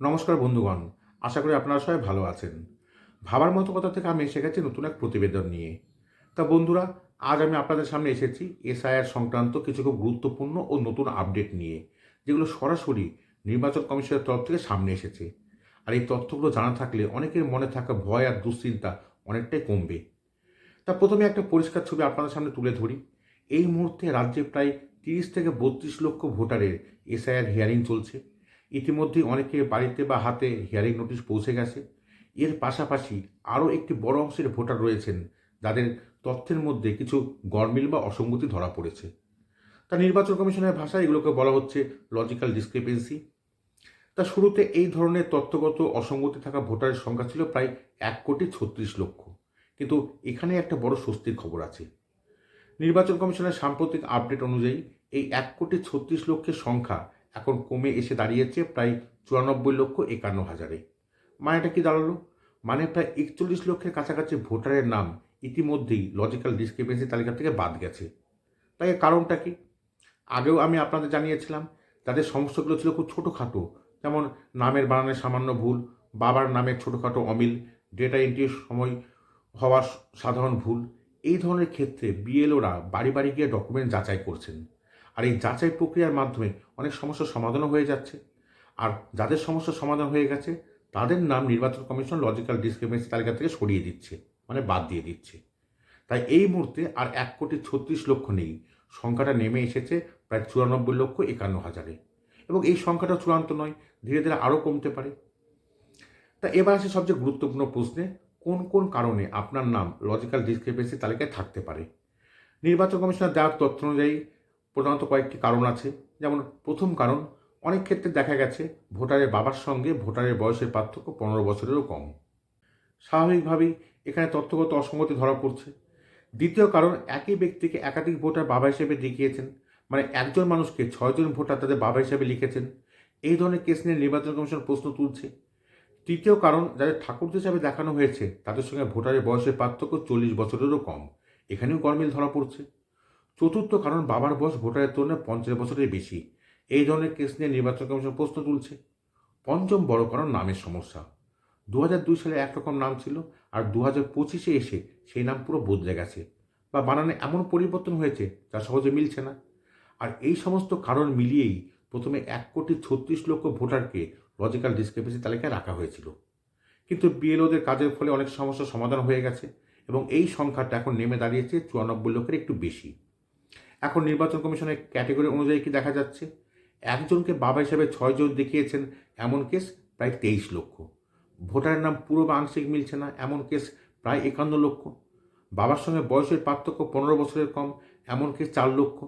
নমস্কার বন্ধুগণ, আশা করি আপনারা সবাই ভালো আছেন। ভাবার মতো কথা থেকে আমি এসে গেছি নতুন এক প্রতিবেদন নিয়ে। তা বন্ধুরা, আজ আমি আপনাদের সামনে এসেছি এসআইআর সংক্রান্ত কিছু খুব গুরুত্বপূর্ণ ও নতুন আপডেট নিয়ে, যেগুলো সরাসরি নির্বাচন কমিশনের তরফ থেকে সামনে এসেছে। আর এই তথ্যগুলো জানা থাকলে অনেকের মনে থাকা ভয় আর দুশ্চিন্তা অনেকটাই কমবে। তা প্রথমে একটা পরিষ্কার ছবি আপনাদের সামনে তুলে ধরি। এই মুহূর্তে রাজ্যে প্রায় তিরিশ থেকে বত্রিশ লক্ষ ভোটারের এসআইআর হিয়ারিং চলছে। ইতিমধ্যেই অনেকের বাড়িতে বা হাতে হিয়ারিং নোটিশ পৌঁছে গেছে। এর পাশাপাশি আরও একটি বড় অংশের ভোটার রয়েছেন, যাদের তথ্যের মধ্যে কিছু গরমিল বা অসঙ্গতি ধরা পড়েছে। তা নির্বাচন কমিশনের ভাষায় এগুলোকে বলা হচ্ছে লজিক্যাল ডিসক্রিপেন্সি তা শুরুতে এই ধরনের তথ্যগত অসঙ্গতি থাকা ভোটারের সংখ্যা ছিল প্রায় এক কোটি ছত্রিশ লক্ষ। কিন্তু এখানে একটা বড় স্বস্তির খবর আছে। নির্বাচন কমিশনের সাম্প্রতিক আপডেট অনুযায়ী এই এক কোটি ছত্রিশ লক্ষের সংখ্যা এখন কমে এসে দাঁড়িয়েছে প্রায় চুরানব্বই লক্ষ একান্ন হাজারে। মানেটা কি দাঁড়াল? মানে প্রায় একচল্লিশ লক্ষের কাছাকাছি ভোটারের নাম ইতিমধ্যেই লজিক্যাল ডিসক্রিপেন্সি তালিকা থেকে বাদ গেছে। তাই কারণটা কি? আগেও আমি আপনাদের জানিয়েছিলাম, তাদের সমস্যাগুলো ছিল খুব ছোটোখাটো। যেমন নামের বানানের সামান্য ভুল, বাবার নামের ছোটোখাটো অমিল ডেটা এন্ট্রির সময় হওয়া সাধারণ ভুল। এই ধরনের ক্ষেত্রে বিএলওরা বাড়ি বাড়ি গিয়ে ডকুমেন্ট যাচাই করছেন। আর এই যাচাই প্রক্রিয়ার মাধ্যমে অনেক সমস্যার সমাধানও হয়ে যাচ্ছে। আর যাদের সমস্যার সমাধান হয়ে গেছে, তাদের নাম নির্বাচন কমিশন লজিক্যাল ডিসক্রিপেন্সি তালিকা থেকে সরিয়ে দিচ্ছে মানে বাদ দিয়ে দিচ্ছে। তাই এই মুহূর্তে আর এক কোটি ছত্রিশ লক্ষ নেই, সংখ্যাটা নেমে এসেছে প্রায় চুরানব্বই লক্ষ একান্ন হাজারে। এবং এই সংখ্যাটা চূড়ান্ত নয়, ধীরে ধীরে আরও কমতে পারে। তা এবার আসে সবচেয়ে গুরুত্বপূর্ণ প্রশ্নে, কোন কোন কারণে আপনার নাম লজিক্যাল ডিসক্রিপেন্সি তালিকায় থাকতে পারে? নির্বাচন কমিশনের দেওয়ার তথ্য অনুযায়ী প্রধানত কয়েকটি কারণ আছে। যেমন প্রথম কারণ, অনেক ক্ষেত্রে দেখা গেছে ভোটারের বাবার সঙ্গে ভোটারের বয়সের পার্থক্য পনেরো বছরেরও কম। স্বাভাবিকভাবেই এখানে তথ্যগত অসঙ্গতি ধরা পড়ছে। দ্বিতীয় কারণ, একই ব্যক্তিকে একাধিক ভোটার বাবা হিসেবে দেখিয়েছেন মানে একজন মানুষকে ছয়জন ভোটার তাদের বাবা হিসেবে লিখেছেন। এই ধরনের কেস নিয়ে নির্বাচন কমিশন প্রশ্ন তুলছে। তৃতীয় কারণ, যাদের ঠাকুর হিসাবে দেখানো হয়েছে, তাদের সঙ্গে ভোটারের বয়সের পার্থক্য চল্লিশ বছরেরও কম। এখানেও গরমিল ধরা পড়ছে। চতুর্থ কারণ, বাবার বয়স ভোটারের তুলনায় পঞ্চাশ বছরের বেশি। এই ধরনের কেস নিয়ে নির্বাচন কমিশন প্রশ্ন তুলছে। পঞ্চম বড় কারণ, নামের সমস্যা। দু দুই সালে একরকম নাম ছিল আর দু হাজার পঁচিশে এসে সেই নাম পুরো বদলে গেছে বা বানানে এমন পরিবর্তন হয়েছে যা সহজে মিলছে না। আর এই সমস্ত কারণ মিলিয়েই প্রথমে এক কোটি ছত্রিশ লক্ষ ভোটারকে লজিক্যাল ডিসক্রিপেন্সি তালিকায় রাখা হয়েছিল। কিন্তু বিএলওদের কাজের ফলে অনেক সমস্যার সমাধান হয়ে গেছে এবং এই সংখ্যাটা এখন নেমে দাঁড়িয়েছে চুরানব্বই লক্ষের একটু বেশি। এখন নির্বাচন কমিশনের ক্যাটেগরি অনুযায়ী কি দেখা যাচ্ছে? একজনকে বাবা হিসাবে ছয়জন দেখিয়েছেন, এমন কেস প্রায় তেইশ লক্ষ। ভোটারের নাম পুরো বা আংশিক মিলছে না, এমন কেস প্রায় একান্ন লক্ষ। বাবার সঙ্গে বয়সের পার্থক্য পনেরো বছরের কম, এমন কেস চার লক্ষ।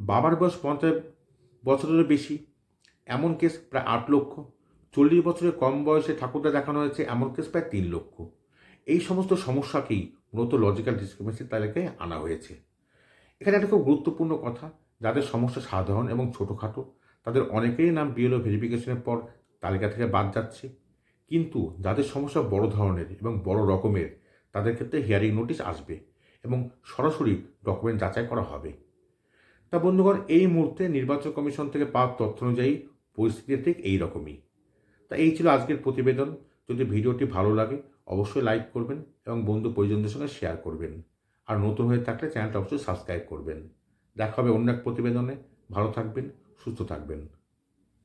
বাবার বয়স পঞ্চাশ বছরের বেশি, এমন কেস প্রায় আট লক্ষ। চল্লিশ বছরের কম বয়সে ঠাকুরদা দেখানো হয়েছে, এমন কেস প্রায় তিন লক্ষ। এই সমস্ত সমস্যাকেই মূলত লজিক্যাল ডিসক্রিপেন্সি তালিকায় আনা হয়েছে। এখানে একটা খুব গুরুত্বপূর্ণ কথা, যাদের সমস্যা সাধারণ এবং ছোটোখাটো, তাদের অনেকেরই নাম বিএলও ভেরিফিকেশনের পর তালিকা থেকে বাদ যাচ্ছে। কিন্তু যাদের সমস্যা বড় ধরনের এবং বড় রকমের, তাদের ক্ষেত্রে হিয়ারিং নোটিশ আসবে এবং সরাসরি ডকুমেন্ট যাচাই করা হবে। তা বন্ধুগণ, এই মুহূর্তে নির্বাচন কমিশন থেকে পাওয়া তথ্য অনুযায়ী পরিস্থিতি ঠিক এই রকমই তা এই ছিল আজকের প্রতিবেদন। যদি ভিডিওটি ভালো লাগে, অবশ্যই লাইক করবেন এবং বন্ধু পরিজনদের সঙ্গে শেয়ার করবেন। আর নতুন হয়ে থাকলে চ্যানেলটা অবশ্যই সাবস্ক্রাইব করবেন। দেখা হবে অন্য এক প্রতিবেদনে। ভালো থাকবেন, সুস্থ থাকবেন।